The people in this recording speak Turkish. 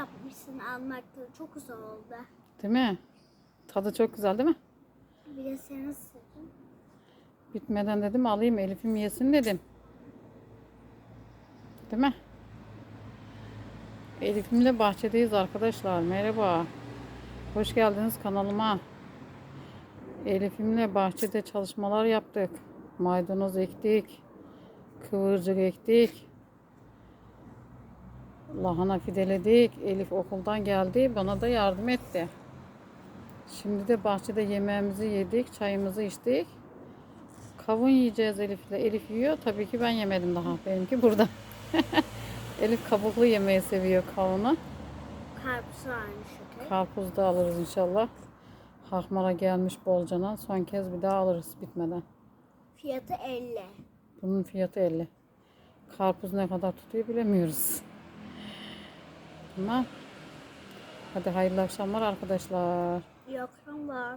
yapmışsın almakta. Çok güzel oldu. Değil mi? Tadı çok güzel değil mi? Bir de senin sırrın. Bitmeden dedim alayım Elif'im yesin dedim. Değil mi? Elif'imle bahçedeyiz arkadaşlar. Merhaba. Hoş geldiniz kanalıma. Elif'imle bahçede çalışmalar yaptık. Maydanoz ektik. Kıvırcık ektik. Lahana fideledik. Elif okuldan geldi. Bana da yardım etti. Şimdi de bahçede yemeğimizi yedik. Çayımızı içtik. Kavun yiyeceğiz Elif'le. Elif yiyor. Tabii ki ben yemedim daha. Benimki burada. Elif kabuklu yemeyi seviyor kavunu. Karpuz aynı şekilde. Karpuz da alırız inşallah. Hakmara gelmiş bolcana. Son kez bir daha alırız bitmeden. Fiyatı 50. Bunun fiyatı 50. Karpuz ne kadar tutuyor bilemiyoruz. Tamam. Hadi hayırlı akşamlar arkadaşlar. Yok var.